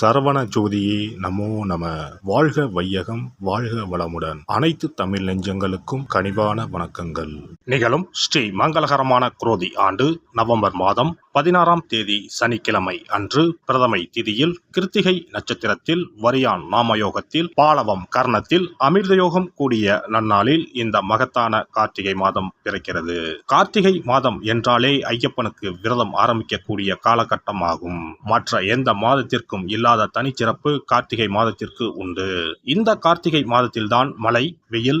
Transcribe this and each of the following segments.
சரவண ஜோதியே நமோ நம. வாழ்க வையகம் வாழ்க வளமுடன். அனைத்து தமிழ் நெஞ்சங்களுக்கும் கனிவான வணக்கங்கள். நிகழும் ஸ்ரீ மங்களகரமான குரோதி ஆண்டு நவம்பர் மாதம் பதினாறாம் தேதி சனிக்கிழமை அன்று பிரதமை திதியில் கிருத்திகை நட்சத்திரத்தில் வரியான் நாமயோகத்தில் பாலவம் கர்ணத்தில் அமிர்தயோகம் கூடிய நன்னாளில் இந்த மகத்தான கார்த்திகை மாதம் பிறக்கிறது. கார்த்திகை மாதம் என்றாலே ஐயப்பனுக்கு விரதம் ஆரம்பிக்கக்கூடிய காலகட்டமாகும். மற்ற எந்த மாதத்திற்கும் இல்லாத தனிச்சிறப்பு கார்த்திகை மாதத்திற்கு உண்டு. இந்த கார்த்திகை மாதத்தில்தான் மழை வெயில்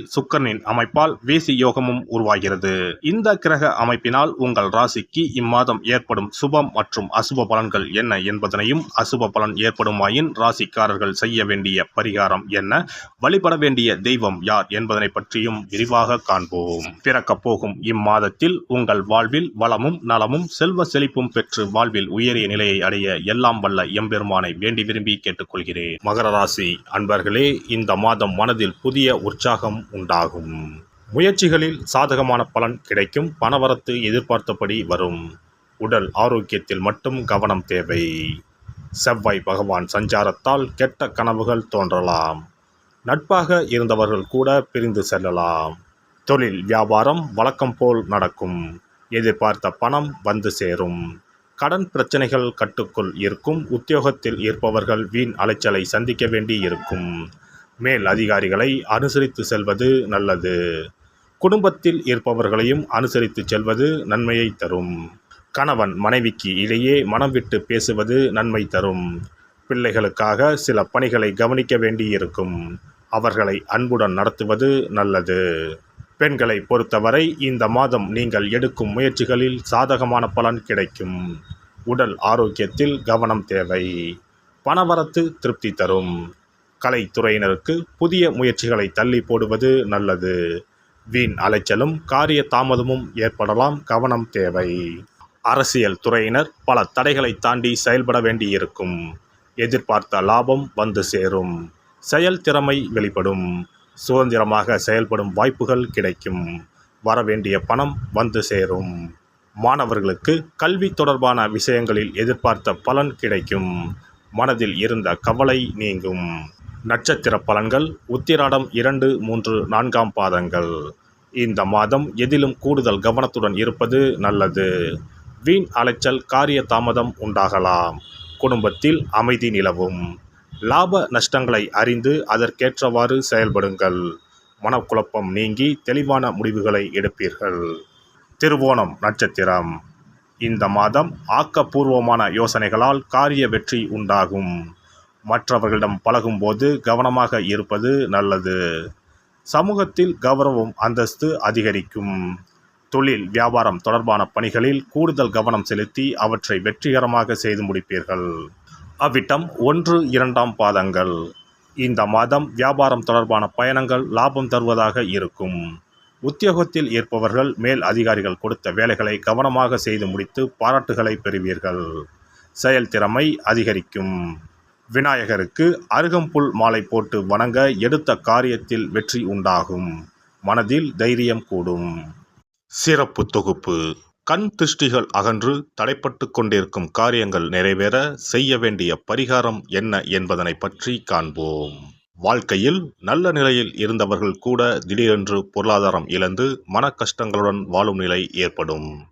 சுக்கரனின் அமைப்பால் வேசி யோகமும் உருவாகிறது. இந்த கிரக அமைப்பினால் உங்கள் ராசிக்கு இம்மாதம் ஏற்படும் சுபம் மற்றும் அசுப பலன்கள் என்ன என்பதனையும் அசுப பலன் ஏற்படுமாயின் ராசிக்காரர்கள் செய்ய வேண்டிய பரிகாரம் என்ன? வழிபட வேண்டிய தெய்வம் யார் என்பதனை பற்றியும் விரிவாக காண்போம். பிறக்கப் போகும் இம்மாதத்தில் உங்கள் வாழ்வில் வளமும் நலமும் செல்வ செழிப்பும் பெற்று வாழ்வில் உயரிய நிலையை அடைய எல்லாம் வல்ல எம்பெருமானை வேண்டி விரும்பி கேட்டுக்கொள்கிறேன். மகர ராசி அன்பர்களே இந்த மாதம் மனதில் புதிய உற்சாகம் உண்டாகும். முயற்சிகளில் சாதகமான பலன் கிடைக்கும். பணவரத்து எதிர்பார்த்தபடி வரும். உடல் ஆரோக்கியத்தில் மட்டும் கவனம் தேவை. செவ்வாய் பகவான் சஞ்சாரத்தால் கெட்ட கனவுகள் தோன்றலாம். நட்பாக இருந்தவர்கள் கூட பிரிந்து செல்லலாம். தொழில் வியாபாரம் வழக்கம் போல் நடக்கும். எதிர்பார்த்த பணம் வந்து சேரும். கடன் பிரச்சனைகள் கட்டுக்குள் இருக்கும். உத்தியோகத்தில் இருப்பவர்கள் வீண் அலைச்சலை சந்திக்க வேண்டி இருக்கும் மேல் அதிகாரிகளை அனுசரித்து செல்வது நல்லது. குடும்பத்தில் இருப்பவர்களையும் அனுசரித்து செல்வது நன்மையை தரும். கணவன் மனைவிக்கு இடையே மனம் விட்டு பேசுவது நன்மை தரும். பிள்ளைகளுக்காக சில பணிகளை கவனிக்க வேண்டியிருக்கும். அவர்களை அன்புடன் நடத்துவது நல்லது. பெண்களை பொறுத்தவரை இந்த மாதம் நீங்கள் எடுக்கும் முயற்சிகளில் சாதகமான பலன் கிடைக்கும். உடல் ஆரோக்கியத்தில் கவனம் தேவை. பணவரத்து திருப்தி தரும். கலைத்துறையினருக்கு புதிய முயற்சிகளை தள்ளி போடுவது நல்லது. வீண் அலைச்சலும் காரிய தாமதமும் ஏற்படலாம். கவனம் தேவை. அரசியல் துறையினர் பல தடைகளை தாண்டி செயல்பட வேண்டியிருக்கும். எதிர்பார்த்த லாபம் வந்து சேரும். செயல் திறமை வெளிப்படும். சுதந்திரமாக செயல்படும் வாய்ப்புகள் கிடைக்கும். வரவேண்டிய பணம் வந்து சேரும். மாணவர்களுக்கு கல்வி தொடர்பான விஷயங்களில் எதிர்பார்த்த பலன் கிடைக்கும். மனதில் இருந்த கவலை நீங்கும். நட்சத்திர பலன்கள் உத்திராடம் இரண்டு மூன்று நான்காம் பாதங்கள். இந்த மாதம் எதிலும் கூடுதல் கவனத்துடன் இருப்பது நல்லது. வீண் அலைச்சல் காரிய தாமதம் உண்டாகலாம். குடும்பத்தில் அமைதி நிலவும். லாப நஷ்டங்களை அறிந்து அதற்கேற்றவாறு செயல்படுங்கள். மனக்குழப்பம் நீங்கி தெளிவான முடிவுகளை எடுப்பீர்கள். திருவோணம் நட்சத்திரம். இந்த மாதம் ஆக்கப்பூர்வமான யோசனைகளால் காரிய வெற்றி உண்டாகும். மற்றவர்களிடம் பழகும்போது கவனமாக இருப்பது நல்லது. சமூகத்தில் கௌரவம் அந்தஸ்து அதிகரிக்கும். தொழில் வியாபாரம் தொடர்பான பணிகளில் கூடுதல் கவனம் செலுத்தி அவற்றை வெற்றிகரமாக செய்து முடிப்பீர்கள். அவ்விட்டம் ஒன்று இரண்டாம் பாதங்கள். இந்த மாதம் வியாபாரம் தொடர்பான பயணங்கள் லாபம் தருவதாக இருக்கும். உத்தியோகத்தில் இருப்பவர்கள் மேல் அதிகாரிகள் கொடுத்த வேலைகளை கவனமாக செய்து முடித்து பாராட்டுகளை பெறுவீர்கள். செயல்திறமை அதிகரிக்கும். விநாயகருக்கு அருகம்புல் மாலை போட்டு வணங்க எடுத்த காரியத்தில் வெற்றி உண்டாகும். மனதில் தைரியம் கூடும். சிறப்பு தொகுப்பு. கண் திருஷ்டிகள் அகன்று தடைப்பட்டு கொண்டிருக்கும் காரியங்கள் நிறைவேற செய்ய வேண்டிய பரிகாரம் என்ன என்பதனை பற்றி காண்போம். வாழ்க்கையில் நல்ல நிலையில் இருந்தவர்கள் கூட திடீரென்று பொருளாதாரம் இழந்து மன கஷ்டங்களுடன் வாழும் நிலை ஏற்படும்.